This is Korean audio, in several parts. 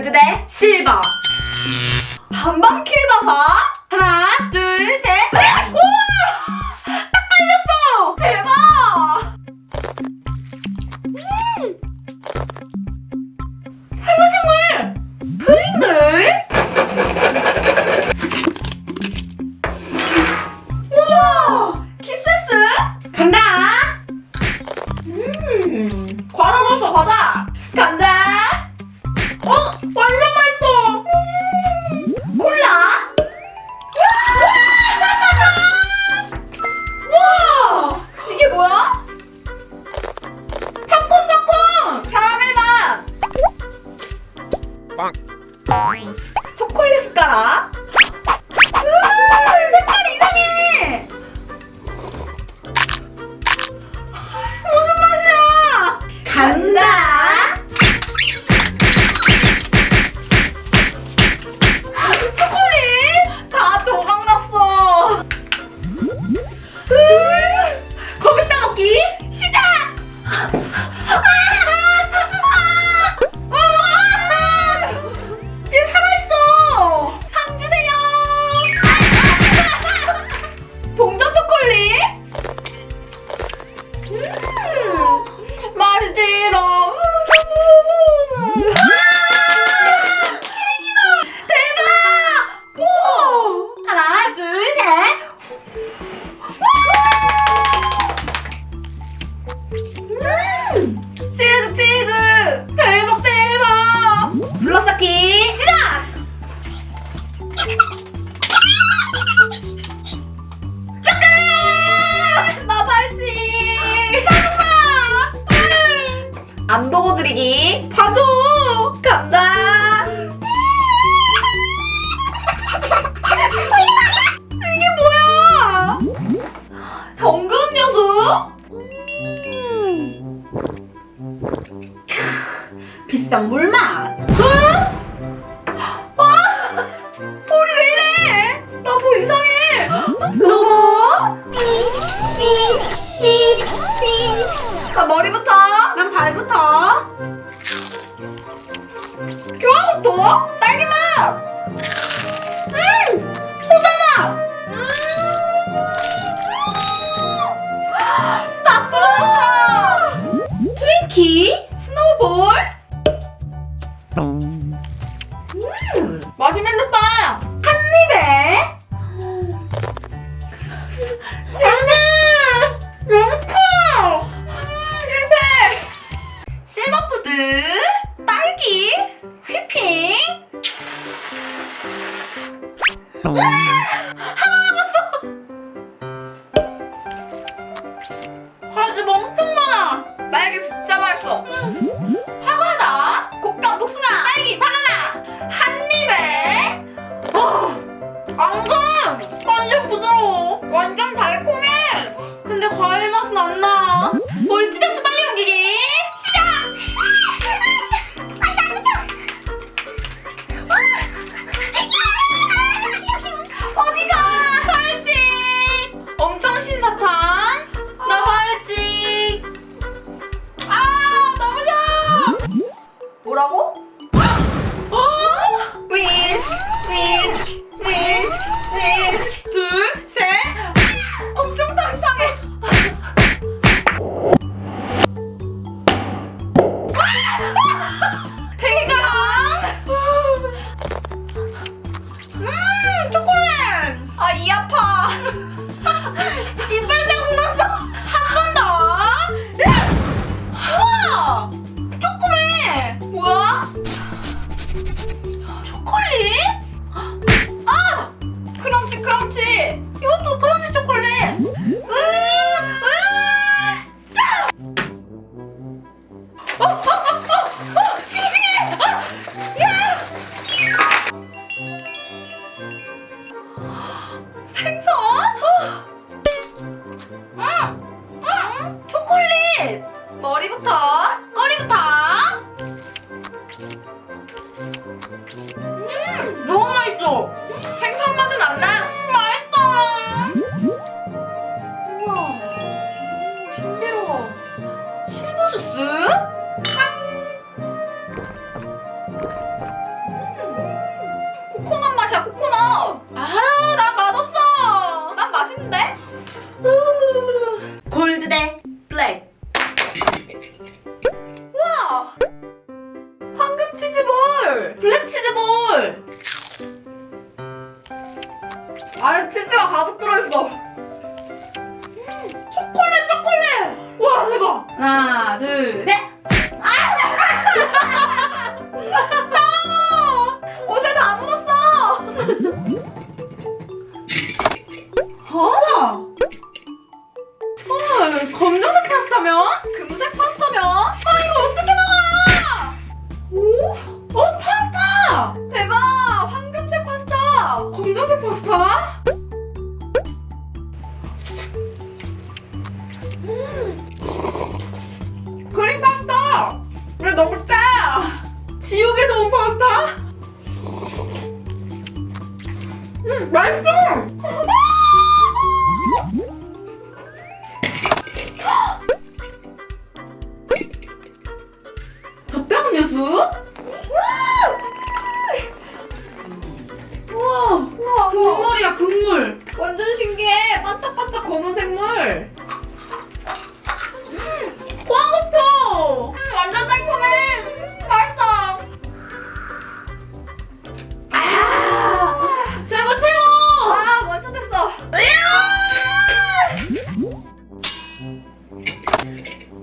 골드 대 실버. 반반 킬바사 하나 둘셋. 아, 하나 남았어. 아, 과즙 엄청 많아. 딸기 진짜 맛있어. 화과자, 곶감, 복숭아, 딸기, 바나나 한 입에. 와, 안금 완전 부드러워. 완전 달콤해. 근데 과일 맛은 안 나. 뭘 찢었어 빨리 옮기기. 크런치 크런치! 이것도 크런치 초콜릿! 으, 으, 싱싱해! 아, 생선? 어? 초콜릿! 머리부터? 꼬리부터? 음 너무 맛있어! 생선 맛은 안 나. 맛있어. 아니 치즈가 가득 들어있어. 음, 초콜릿 초콜릿. 우와 대박. 하나 둘 셋. 아! 어제 다 묻었어. 어? 헐 검정색 파스타면? 맛있어!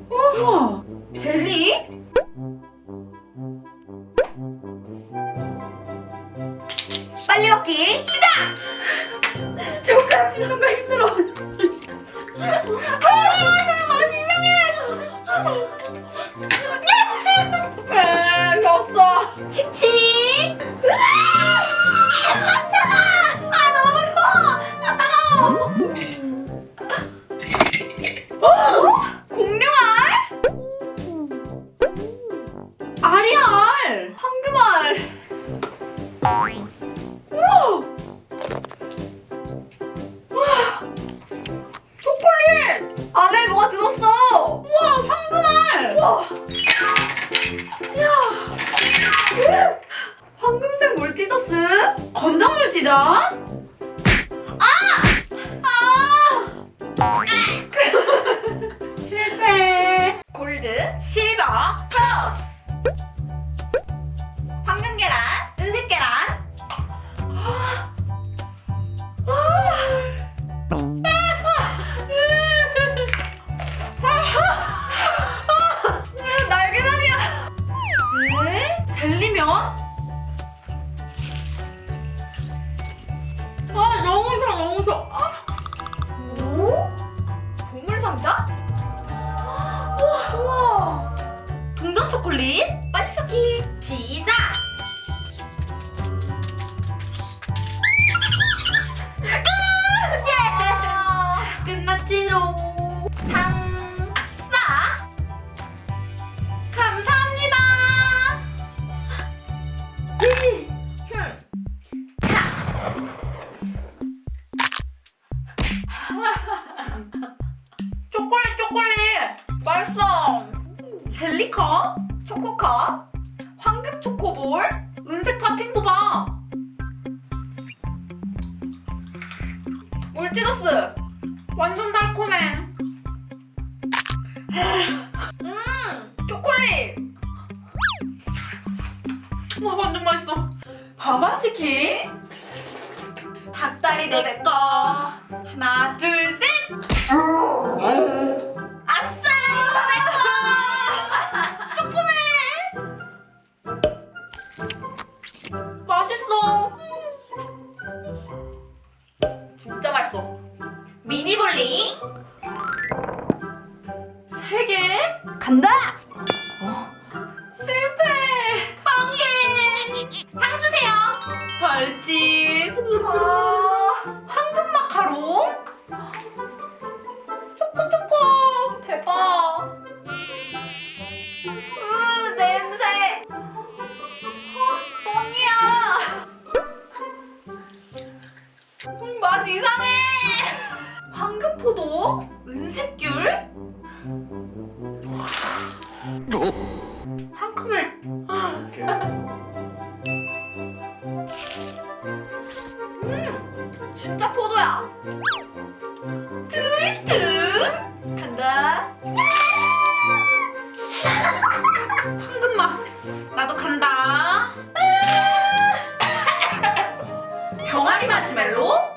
우와! 젤리? 빨리 먹기 시작! 조카 집는 거 힘들어. 아, 맛있네. 아, 겹어. 칙칙. 원? 아 너무 싫어 너무 싫어 아. 뭐? 보물상자? 우와 동전 초콜릿? 빨리 섞기 시작! 맛있어. 젤리컵, 초코컵, 황금 초코볼, 은색 파핑보바 물티저스 완전 달콤해. 음, 초콜릿. 와, 완전 맛있어. 바바치킨? 닭다리 내꺼. 하나, 둘, 셋. 빨리 3개 간다! 한꺼번에 아. 음, 진짜 포도야. 트위스트 간다. 황금 맛. 나도 간다. 아. 병아리 마시멜로?